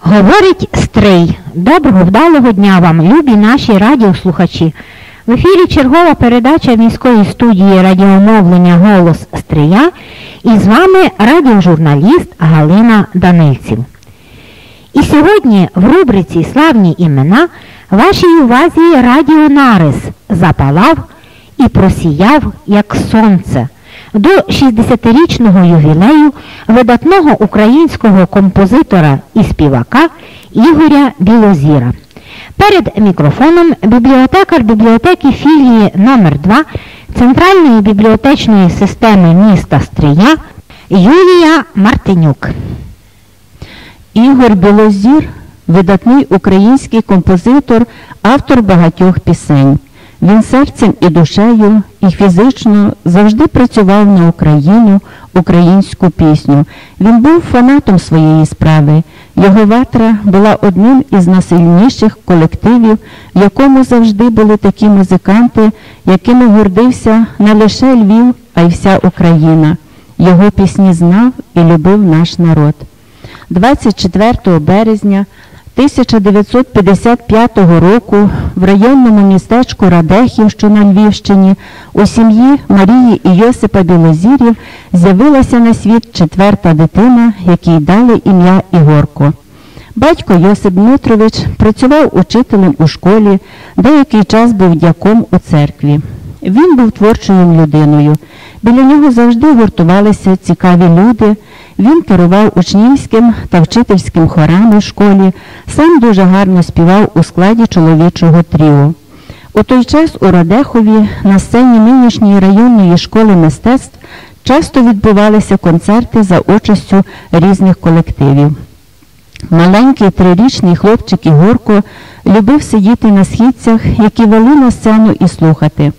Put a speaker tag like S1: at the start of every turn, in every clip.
S1: Говорить Стрий. Доброго вдалого дня вам, любі наші радіослухачі. В ефірі чергова передача міської студії радіомовлення Голос Стрия і з вами радіожурналіст Галина Данильців. І сьогодні в рубриці Славні імена вашій увазі радіонарис запалав і просіяв, як сонце. До 60-річного ювілею видатного українського композитора і співака Ігоря Білозіра. Перед мікрофоном бібліотекар бібліотеки філії номер 2 Центральної бібліотечної системи міста Стрия Юлія Мартинюк.
S2: Ігор Білозір видатний український композитор, автор багатьох пісень. Він серцем і душею, і фізично завжди працював на Україну, українську пісню. Він був фанатом своєї справи. Його ватра була одним із найсильніших колективів, в якому завжди були такі музиканти, якими гордився не лише Львів, а й вся Україна. Його пісні знав і любив наш народ. 24 березня 1955 року в районному містечку Радехів, що на Львівщині, у сім'ї Марії і Йосипа Білозірів з'явилася на світ четверта дитина, якій дали ім'я Ігорко. Батько Йосип Дмитрович працював учителем у школі, деякий час був дяком у церкві. Він був творчою людиною. Біля нього завжди гуртувалися цікаві люди. Він керував учнівським та вчительським хорами в школі, сам дуже гарно співав у складі чоловічого тріо. У той час у Радехові на сцені нинішньої районної школи мистецтв часто відбувалися концерти за участю різних колективів. Маленький трирічний хлопчик Ігорко любив сидіти на східцях, які вели на сцену і слухати.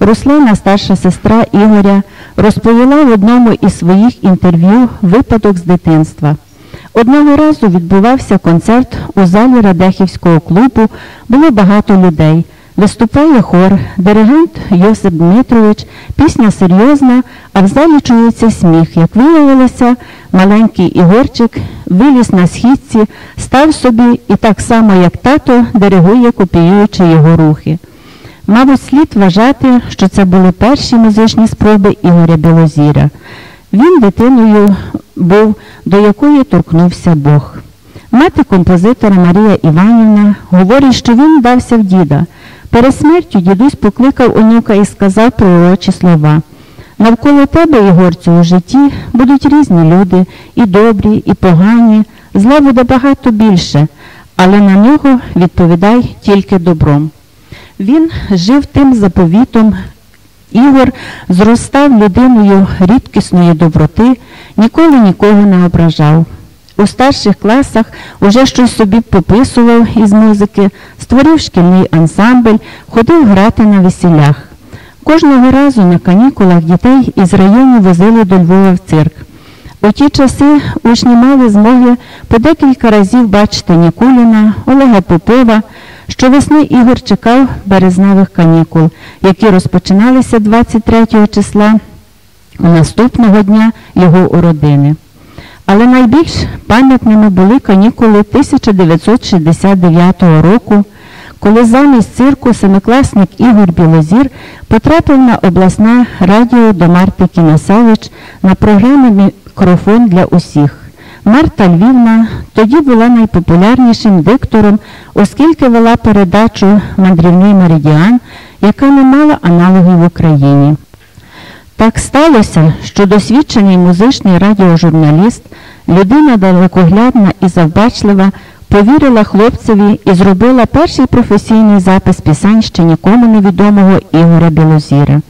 S2: Руслана, старша сестра Ігоря, розповіла в одному із своїх інтерв'ю випадок з дитинства. Одного разу відбувався концерт у залі Радехівського клубу, було багато людей. Виступає хор, диригент Йосип Дмитрович, пісня серйозна, а в залі чується сміх. Як виявилося, маленький Ігорчик виліз на східці, став собі і так само, як тато, диригує, копіюючи його рухи. Мабуть, слід вважати, що це були перші музичні спроби Ігоря Білозіра. Він дитиною був, до якої торкнувся Бог. Мати композитора Марія Іванівна говорить, що він вдався в діда. Перед смертю дідусь покликав онука і сказав пророчі слова. Навколо тебе, Ігорцю, у житті будуть різні люди, і добрі, і погані, зла буде багато більше, але на нього відповідай тільки добром. Він жив тим заповітом. Ігор зростав людиною рідкісної доброти, ніколи нікого не ображав. У старших класах уже щось собі пописував із музики, створив шкільний ансамбль, ходив грати на весілях. Кожного разу на канікулах дітей із району возили до Львова в цирк. У ті часи учні мали змоги по декілька разів бачити Нікуліна, Олега Попова. Щовесни Ігор чекав березневих канікул, які розпочиналися 23 числа наступного дня його уродини. Але найбільш пам'ятними були канікули 1969 року, коли замість цирку семикласник Ігор Білозір потрапив на обласне радіо до Марти Кіносевич на програмі Мікрофон для усіх. Марта Львівна тоді була найпопулярнішим диктором, оскільки вела передачу Мандрівний меридіан, яка не мала аналогів в Україні. Так сталося, що досвідчений музичний радіожурналіст, людина далекоглядна і завбачлива, повірила хлопцеві і зробила перший професійний запис пісень ще нікому невідомого Ігоря Білозіра.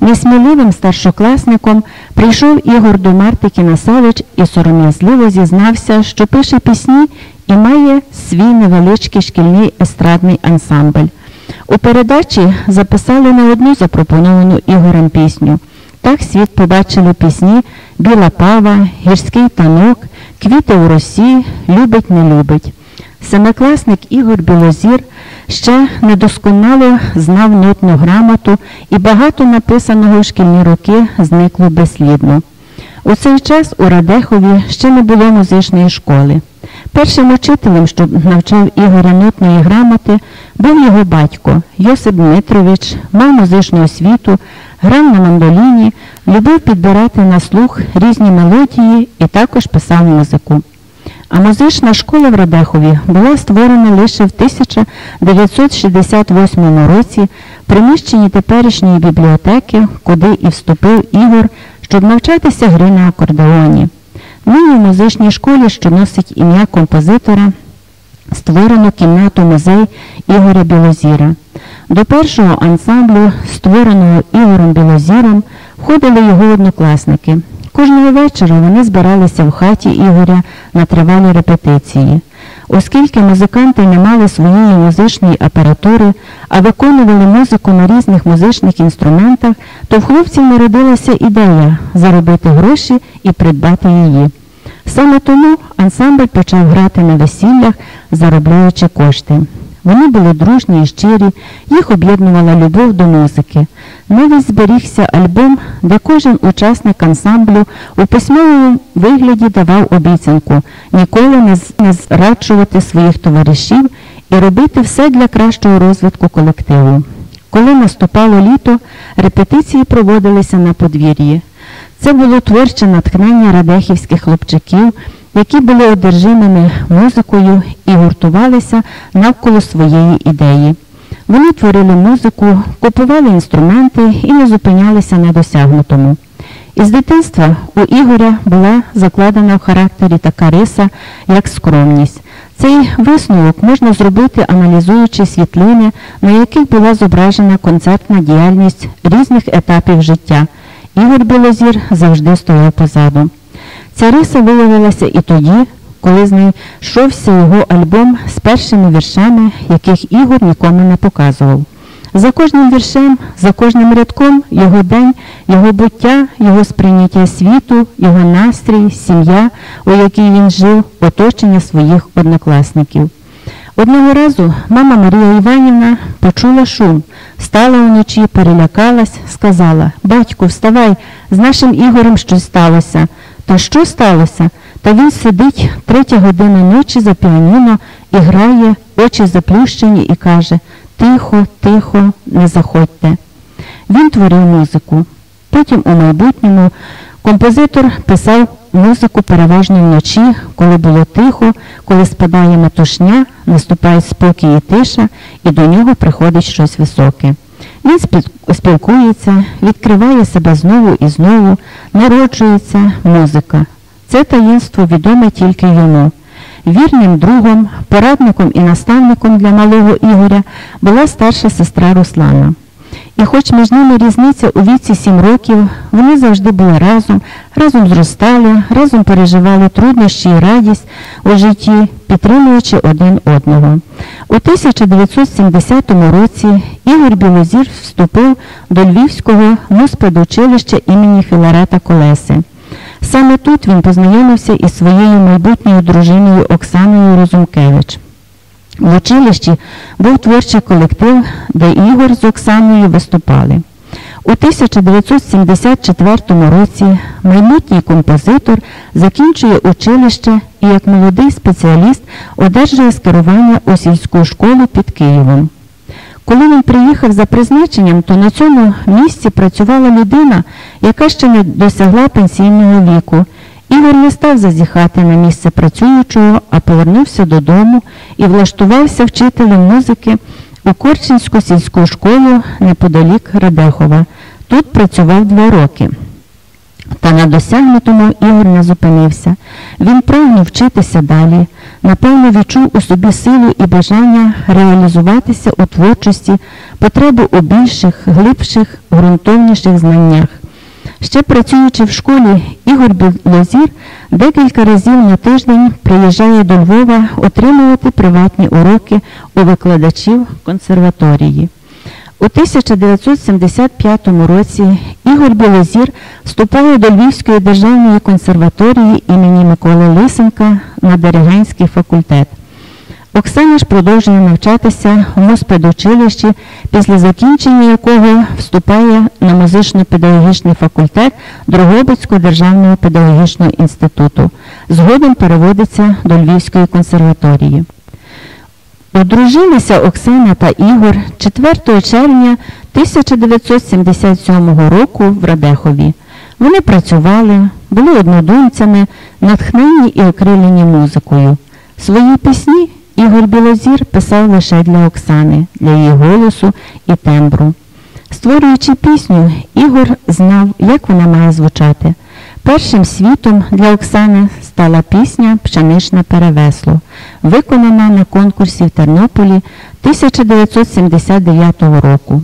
S2: Несміливим старшокласником прийшов Ігор до Марти Кінасевич і сором'язливо зізнався, що пише пісні і має свій невеличкий шкільний естрадний ансамбль. У передачі записали не одну запропоновану Ігорем пісню. Так світ побачили пісні Біла пава, Гірський танок, Квіти у росі, Любить, не любить. Семикласник Ігор Білозір ще недосконало знав нотну грамоту і багато написаного в шкільні роки зникло безслідно. У цей час у Радехові ще не було музичної школи. Першим учителем, що навчав Ігоря нотної грамоти, був його батько Йосип Дмитрович, мав музичну освіту, грав на мандоліні, любив підбирати на слух різні мелодії і також писав музику. А музична школа в Радехові була створена лише в 1968 році приміщенні теперішньої бібліотеки, куди і вступив Ігор, щоб навчатися гри на акордеоні. Нині в музичній школі, що носить ім'я композитора, створено кімнату музей Ігоря Білозіра. До першого ансамблю, створеного Ігорем Білозіром, входили його однокласники. Кожного вечора вони збиралися в хаті Ігоря на тривалі репетиції. Оскільки музиканти не мали своєї музичної апаратури, а виконували музику на різних музичних інструментах, то в хлопців народилася ідея заробити гроші і придбати її. Саме тому ансамбль почав грати на весіллях, заробляючи кошти. Вони були дружні і щирі, їх об'єднувала любов до музики. Навіть зберігся альбом, де кожен учасник ансамблю у письмовому вигляді давав обіцянку ніколи не зраджувати своїх товаришів і робити все для кращого розвитку колективу. Коли наступало літо, репетиції проводилися на подвір'ї. Це було творче натхнення радехівських хлопчаків, які були одержимими музикою і гуртувалися навколо своєї ідеї. Вони творили музику, купували інструменти і не зупинялися на досягнутому. Із дитинства у Ігоря була закладена в характері така риса, як скромність. Цей висновок можна зробити, аналізуючи світлини, на яких була зображена концертна діяльність різних етапів життя. Ігор Білозір завжди стояв позаду. Ця риса виявилася і тоді, коли знайшовся його альбом з першими віршами, яких Ігор нікому не показував. За кожним віршем, за кожним рядком його день, його буття, його сприйняття світу, його настрій, сім'я, у якій він жив, оточення своїх однокласників. Одного разу мама Марія Іванівна почула шум, стала вночі, перелякалась, сказала Батьку, вставай, з нашим Ігорем щось сталося. Та що сталося? Та він сидить третя година ночі за піаніно і грає, очі заплющені і каже Тихо, тихо, не заходьте. Він творив музику. Потім у майбутньому композитор писав музику переважно вночі, коли було тихо, коли спадає метушня, наступає спокій і тиша, і до нього приходить щось високе. Він спілкується, відкриває себе знову і знову, народжується музика. Це таїнство відоме тільки йому. Вірним другом, порадником і наставником для малого Ігоря була старша сестра Руслана. І хоч між ними різниця у віці сім років, вони завжди були разом, разом зростали, разом переживали труднощі і радість у житті, підтримуючи один одного. У 1970 році Ігор Білозір вступив до Львівського муспедучилища імені Філарета Колеси. Саме тут він познайомився із своєю майбутньою дружиною Оксаною Розумкевич. В училищі був творчий колектив, де Ігор з Оксаною виступали. У 1974 році майбутній композитор закінчує училище і як молодий спеціаліст одержує скерування у сільську школу під Києвом. Коли він приїхав за призначенням, то на цьому місці працювала людина, яка ще не досягла пенсійного віку. Ігор не став зазіхати на місце працюючого, а повернувся додому і влаштувався вчителем музики у Корчинську сільську школу неподалік Радехова. Тут працював два роки. Та на досягнутому Ігор не зупинився. Він прагнув вчитися далі, напевно, відчув у собі силу і бажання реалізуватися у творчості, потребу у більших, глибших, ґрунтовніших знаннях. Ще працюючи в школі, Ігор Білозір декілька разів на тиждень приїжджає до Львова отримувати приватні уроки у викладачів консерваторії. У 1975 році Ігор Білозір вступає до Львівської державної консерваторії імені Миколи Лисенка на Дерегенський факультет. Оксана ж продовжує навчатися в Моспедучилищі, після закінчення якого вступає на музично-педагогічний факультет Дрогобицького державного педагогічного інституту. Згодом переводиться до Львівської консерваторії. Одружилися Оксана та Ігор 4 червня 1977 року в Радехові. Вони працювали, були однодумцями, натхнені і окрилені музикою. Свої пісні Ігор Білозір писав лише для Оксани, для її голосу і тембру. Створюючи пісню, Ігор знав, як вона має звучати. Першим світом для Оксани стала пісня Пшеничне перевесло, виконана на конкурсі в Тернополі 1979 року.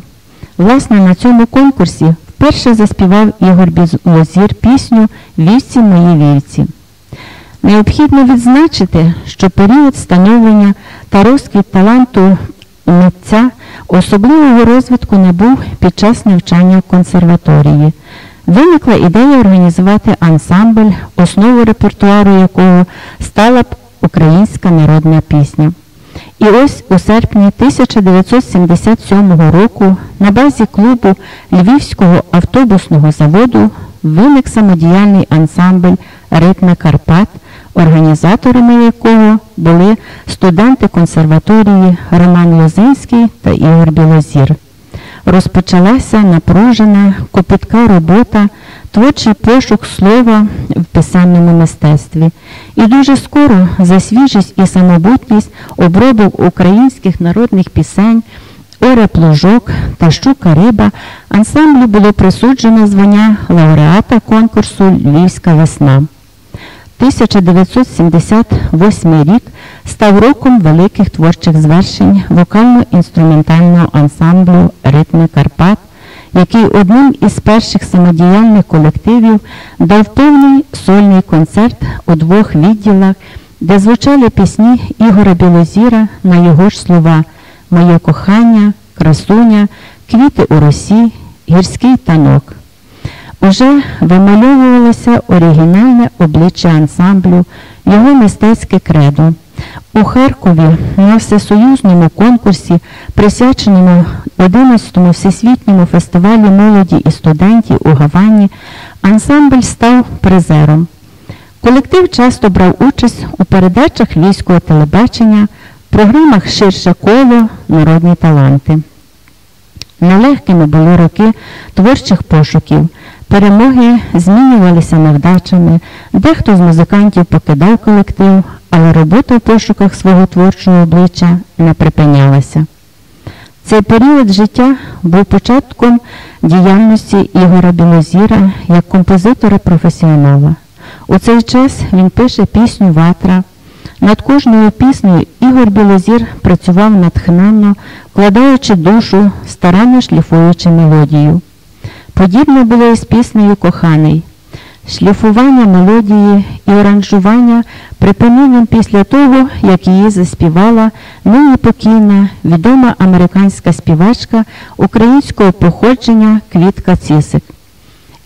S2: Власне, на цьому конкурсі вперше заспівав Ігор Білозір пісню Вівці мої вівці. Необхідно відзначити, що період становлення та розквіт таланту митця особливого розвитку не був під час навчання в консерваторії. Виникла ідея організувати ансамбль, основу репертуару якого стала б українська народна пісня. І ось у серпні 1977 року на базі клубу Львівського автобусного заводу виник самодіяльний ансамбль Ритми Карпат, організаторами якого були студенти консерваторії Роман Лозинський та Ігор Білозір. Розпочалася напружена, копітка робота, творчий пошук слова в писемному мистецтві. І дуже скоро за свіжість і самобутність обробок українських народних пісень, Оре Плужок та Щука Риба ансамблю було присуджено звання лауреата конкурсу Львівська весна. 1978 рік став роком великих творчих звершень вокально-інструментального ансамблю Ритми Карпат, який одним із перших самодіяльних колективів дав повний сольний концерт у двох відділах, де звучали пісні Ігора Білозіра на його ж слова Моє кохання, красуня, квіти у росі, гірський танок. Уже вимальовувалося оригінальне обличчя ансамблю, його мистецьке кредо. У Харкові на всесоюзному конкурсі, присвяченому 11-му всесвітньому фестивалі молоді і студентів у Гавані, ансамбль став призером. Колектив часто брав участь у передачах військового телебачення, програмах Ширше коло, народні таланти. Нелегкими були роки творчих пошуків. Перемоги змінювалися невдачами, дехто з музикантів покидав колектив, але робота в пошуках свого творчого обличчя не припинялася. Цей період життя був початком діяльності Ігора Білозіра як композитора-професіонала. У цей час він пише пісню Ватра. Над кожною піснею Ігор Білозір працював натхненно, вкладаючи душу, старанно шліфуючи мелодію. Подібне було і з піснею Коханий. Шліфування мелодії і оранжування припинив після того, як її заспівала нині покійна відома американська співачка українського походження Квітка Цісик.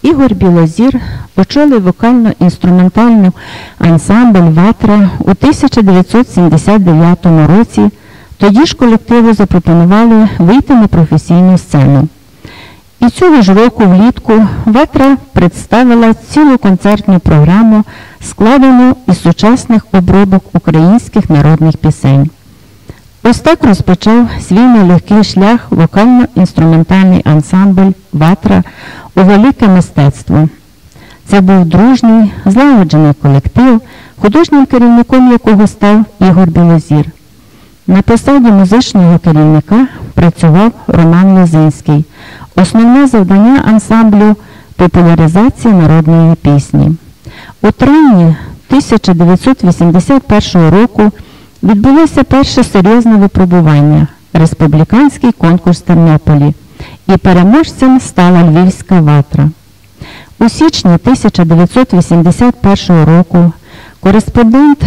S2: Ігор Білозір очолив вокально-інструментальну ансамбль Ватра у 1979 році. Тоді ж колективу запропонували вийти на професійну сцену. І цього ж року влітку Ветра представила цілу концертну програму, складену із сучасних обробок українських народних пісень. Ось так розпочав свій нелегкий шлях вокально-інструментальний ансамбль Ватра у велике мистецтво. Це був дружній, злагоджений колектив, художнім керівником якого став Ігор Білозір. На посаді музичного керівника працював Роман Лозинський. Основне завдання ансамблю популяризація народної пісні. У травні 1981 року відбулося перше серйозне випробування республіканський конкурс Тернополі, і переможцем стала Львівська ватра. У січні 1981 року кореспондент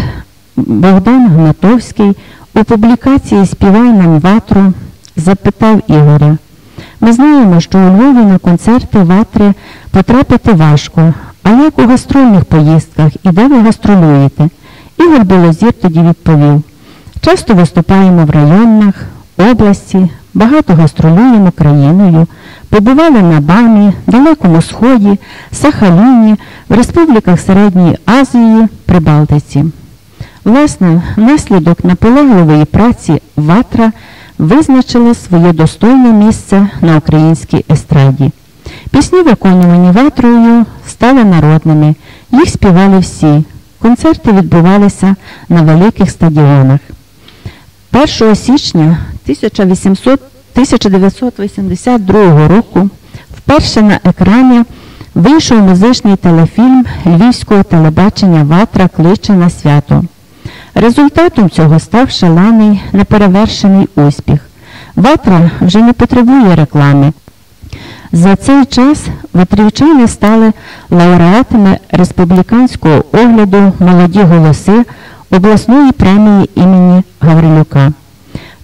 S2: Богдан Гнатовський у публікації Співай нам ватру запитав Ігоря. Ми знаємо, що у Львові на концерти ватри потрапити важко, а як у гастрольних поїздках і де ви гастролюєте? Ігор Білозір тоді відповів, Часто виступаємо в районах, області, багато гастролюємо країною, побували на Бамі, Далекому Сході, Сахаліні, в республіках Середньої Азії, Прибалтиці. Власне, внаслідок наполегливої праці Ватра визначила своє достойне місце на українській естраді. Пісні, виконувані ватрою, стали народними, їх співали всі. Концерти відбувалися на великих стадіонах. 1 січня 1800, 1982 року вперше на екрані вийшов музичний телефільм Львівського телебачення Ватра кличе на свято. Результатом цього став шалений неперевершений успіх. Ватра вже не потребує реклами. За цей час ватрівчани стали лауреатами республіканського огляду молоді голоси обласної премії імені Гаврилюка.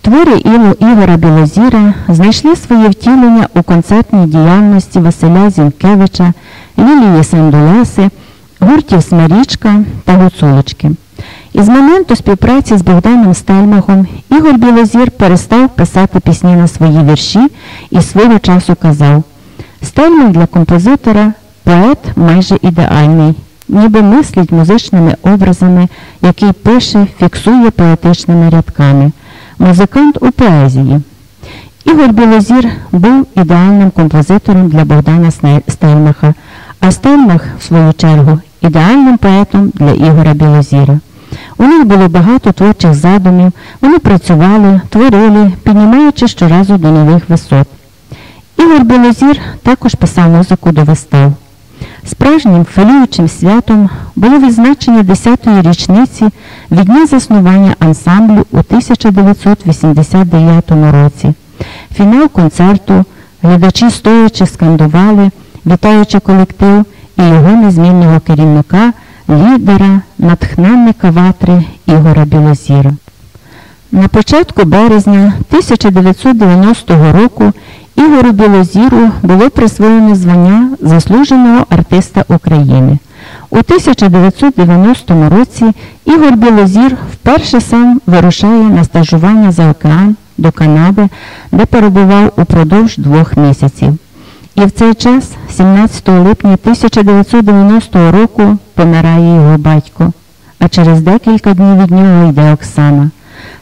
S2: Твори Ілу Ігора Білозіра знайшли своє втілення у концертній діяльності Василя Зінкевича, Лілії Сандулеси, гуртів Смарічка та Гуцулочки. Із моменту співпраці з Богданом Стельмахом Ігор Білозір перестав писати пісні на свої вірші і свого часу казав Стельмах для композитора поет майже ідеальний, ніби мислить музичними образами, який пише, фіксує поетичними рядками. Музикант у поезії. Ігор Білозір був ідеальним композитором для Богдана Стельмаха, а Стельмах, в свою чергу, ідеальним поетом для Ігора Білозіра. У них було багато творчих задумів, вони працювали, творили, піднімаючи щоразу до нових висот. Ігор Білозір також писав музику до вистав. Справжнім фалюючим святом було відзначення 10-ї річниці від дня заснування ансамблю у 1989 році. Фінал концерту глядачі стоячи скандували, вітаючи колектив і його незмінного керівника, лідера, натхненника ватри Ігора Білозіра. На початку березня 1990 року Ігору Білозіру було присвоєно звання заслуженого артиста України. У 1990 році Ігор Білозір вперше сам вирушає на стажування за океан до Канади, де перебував упродовж двох місяців. І в цей час, 17 липня 1990 року, помирає його батько, а через декілька днів від нього йде Оксана.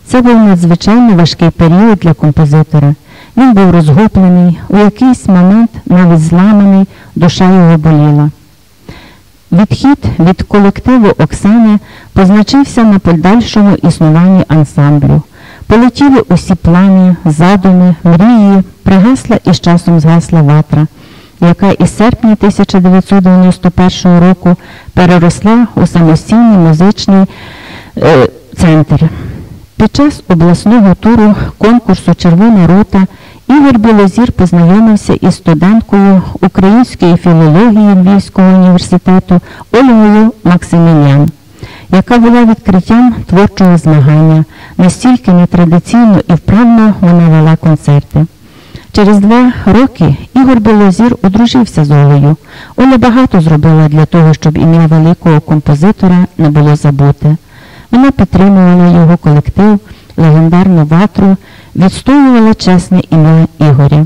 S2: Це був надзвичайно важкий період для композитора. Він був розгублений, у якийсь момент навіть зламаний, душа його боліла. Відхід від колективу Оксани позначився на подальшому існуванні ансамблю. Полетіли усі плани, задуми, мрії, пригасла і з часом згасла ватра, яка із серпня 1991 року переросла у самостійний музичний е, центр. Під час обласного туру конкурсу Червона рота Ігор Білозір познайомився із студенткою української філології Львівського університету Ольгою Максимілян, яка була відкриттям творчого змагання, настільки нетрадиційно і вправно вона вела концерти. Через два роки Ігор Білозір одружився з Олею. Оля багато зробила для того, щоб ім'я великого композитора не було забуте. Вона підтримувала його колектив, легендарну ватру, відстоювала чесне ім'я Ігоря.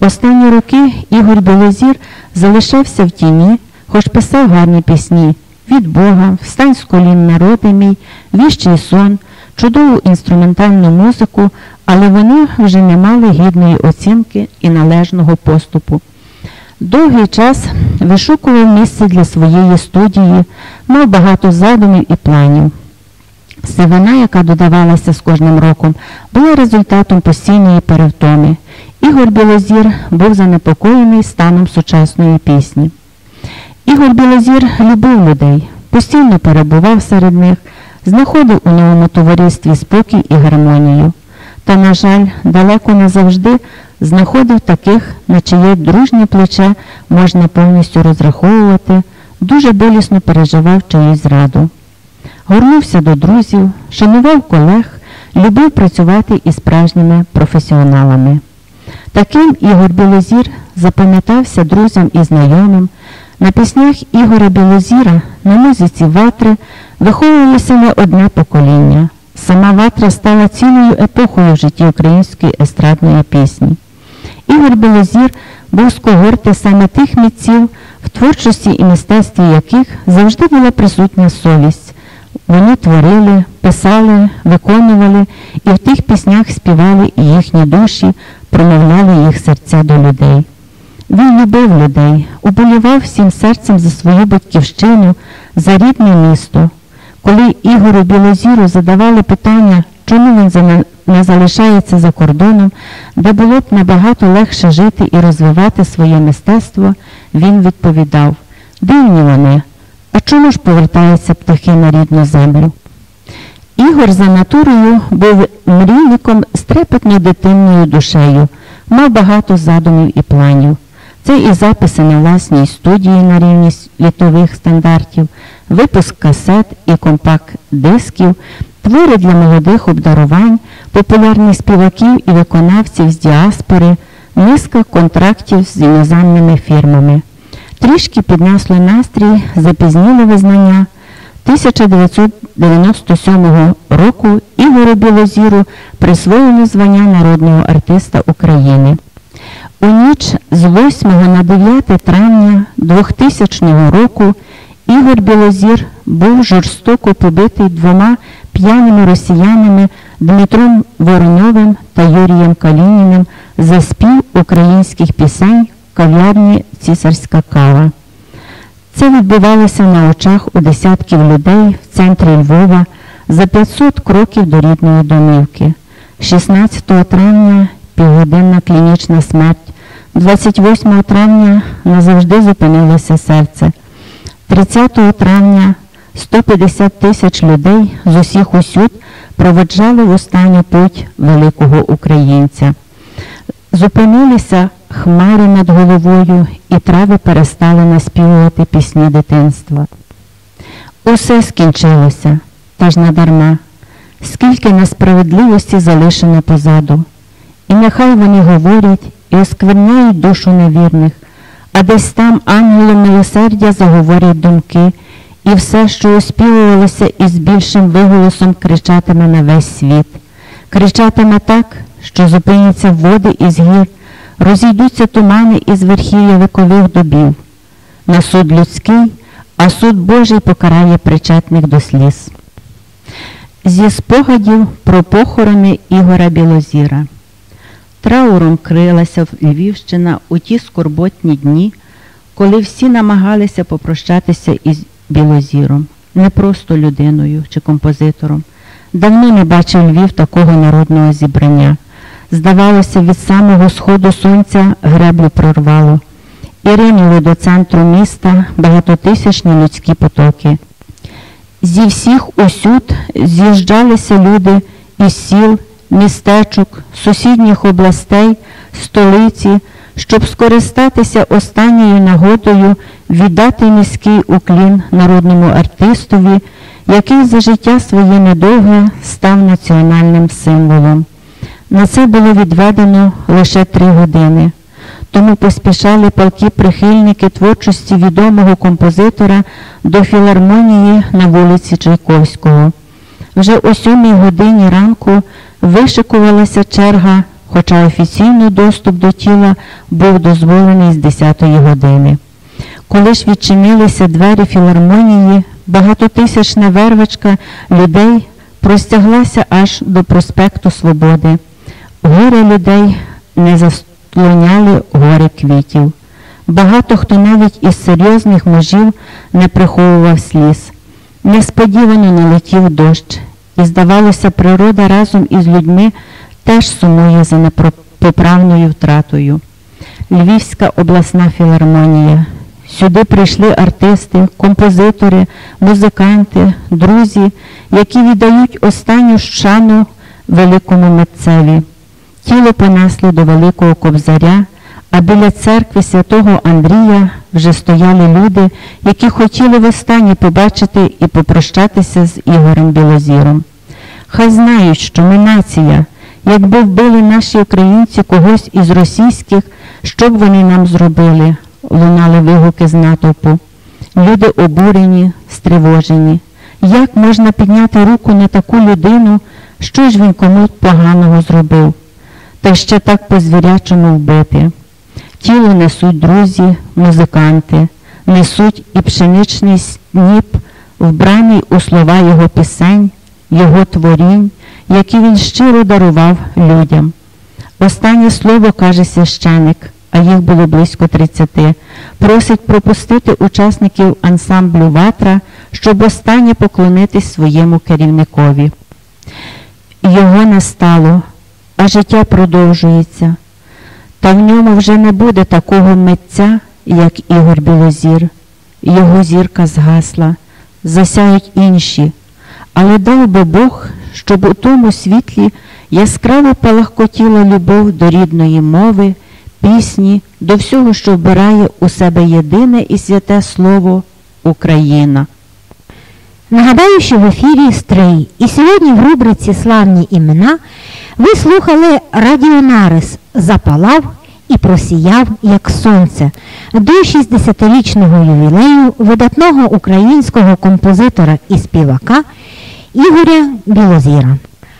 S2: Останні роки Ігор Білозір залишався в тіні, хоч писав гарні пісні від Бога, Встань з колін народи мій, віщий сон, чудову інструментальну музику, але вони вже не мали гідної оцінки і належного поступу. Довгий час вишукував місце для своєї студії, мав багато задумів і планів. Сивина, яка додавалася з кожним роком, була результатом постійної перевтоми. Ігор Білозір був занепокоєний станом сучасної пісні. Ігор Білозір любив людей, постійно перебував серед них, знаходив у новому товаристві спокій і гармонію. Та, на жаль, далеко не завжди знаходив таких, на чиє дружнє плече можна повністю розраховувати, дуже болісно переживав чиюсь зраду горнувся до друзів, шанував колег, любив працювати із справжніми професіоналами. Таким Ігор Білозір запам'ятався друзям і знайомим. На піснях Ігоря Білозіра на музиці ватри виховувалося не одне покоління. Сама Ватра стала цілою епохою в житті української естрадної пісні. Ігор Білозір був з когорти саме тих митців, в творчості і мистецтві яких завжди була присутня совість. Вони творили, писали, виконували і в тих піснях співали і їхні душі, промовляли їх серця до людей. Він любив людей, уболівав всім серцем за свою батьківщину, за рідне місто. Коли Ігору Білозіру задавали питання, чому він не залишається за кордоном, де було б набагато легше жити і розвивати своє мистецтво, він відповідав Дивні вони, а чому ж повертаються птахи на рідну землю? Ігор за натурою був мрійником з трепетно дитинною душею, мав багато задумів і планів. Це і записи на власній студії на рівні світових стандартів, випуск касет і компакт-дисків, твори для молодих обдарувань, популярних співаків і виконавців з діаспори, низка контрактів з іноземними фірмами. Трішки піднесли настрій, запізніли визнання. 1997 року Ігору Білозіру присвоєно звання народного артиста України. У ніч з 8 на 9 травня 2000 року Ігор Білозір був жорстоко побитий двома п'яними росіянами Дмитром Вороновим та Юрієм Калініним за спів українських пісень в кав'ярні Цісарська кава. Це відбувалося на очах у десятків людей в центрі Львова за 500 кроків до рідної домівки. 16 травня півгодинна клінічна смерть. 28 травня назавжди зупинилося серце. 30 травня 150 тисяч людей з усіх усюд проведжали в останню путь великого українця. Зупинилися хмари над головою, і трави перестали наспівувати пісні дитинства. Усе скінчилося, та ж надарма, скільки несправедливості залишено позаду. І нехай вони говорять і оскверняють душу невірних, а десь там ангелом милосердя заговорять думки, і все, що оспівувалося із більшим виголосом, кричатиме на весь світ. Кричатиме так, що зупиняться води із гір, розійдуться тумани із верхів'я векових дубів. На суд людський, а суд Божий покарає причетних до сліз. Зі спогадів про похорони Ігора Білозіра. Трауром крилася Львівщина у ті скорботні дні, коли всі намагалися попрощатися із Білозіром, не просто людиною чи композитором. Давно не бачив Львів такого народного зібрання. Здавалося, від самого сходу сонця греблю прорвало. І ринули до центру міста багатотисячні людські потоки. Зі всіх усюд з'їжджалися люди із сіл містечок, сусідніх областей, столиці, щоб скористатися останньою нагодою віддати міський уклін народному артистові, який за життя своє недовге став національним символом. На це було відведено лише три години. Тому поспішали палки прихильники творчості відомого композитора до філармонії на вулиці Чайковського. Вже о сьомій годині ранку вишикувалася черга, хоча офіційний доступ до тіла був дозволений з 10-ї години. Коли ж відчинилися двері філармонії, багатотисячна вервочка людей простяглася аж до проспекту Свободи. Гори людей не заслоняли гори квітів. Багато хто навіть із серйозних мужів не приховував сліз. Несподівано налетів дощ, і, здавалося, природа разом із людьми теж сумує за непоправною втратою. Львівська обласна філармонія. Сюди прийшли артисти, композитори, музиканти, друзі, які віддають останню шану великому митцеві. Тіло понесли до Великого Кобзаря, а біля церкви святого Андрія вже стояли люди, які хотіли востаннє побачити і попрощатися з Ігорем Білозіром. Хай знають, що ми нація, якби вбили наші українці когось із російських, що б вони нам зробили, лунали вигуки з натовпу. Люди обурені, стривожені. Як можна підняти руку на таку людину, що ж він кому поганого зробив? Та ще так по-звірячому вбити. Тіло несуть друзі, музиканти, несуть і пшеничний сніп, вбраний у слова його пісень, його творінь, які він щиро дарував людям. Останнє слово каже священик, а їх було близько 30, просить пропустити учасників ансамблю Ватра, щоб останнє поклонитись своєму керівникові. Його не стало, а життя продовжується. Та в ньому вже не буде такого митця, як Ігор Білозір. Його зірка згасла, засяють інші, але дав би Бог, щоб у тому світлі яскраво палахкотіла любов до рідної мови, пісні, до всього, що вбирає у себе єдине і святе слово Україна.
S1: Нагадаю, що в ефірі Стрий. І сьогодні в рубриці Славні імена ви слухали Радіонарис Запалав і просіяв як сонце до 60-річного ювілею видатного українського композитора і співака Ігоря Білозіра.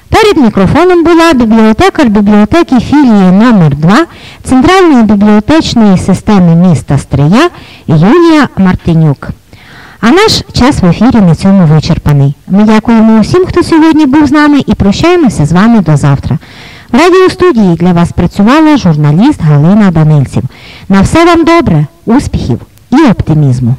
S1: Перед мікрофоном була бібліотекар бібліотеки філії номер 2 Центральної бібліотечної системи міста Стрия Юлія Мартинюк. А наш час в ефірі на цьому вичерпаний. Ми дякуємо усім, хто сьогодні був з нами і прощаємося з вами до завтра. В радіостудії для вас працювала журналіст Галина Данильців. На все вам добре, успіхів і оптимізму.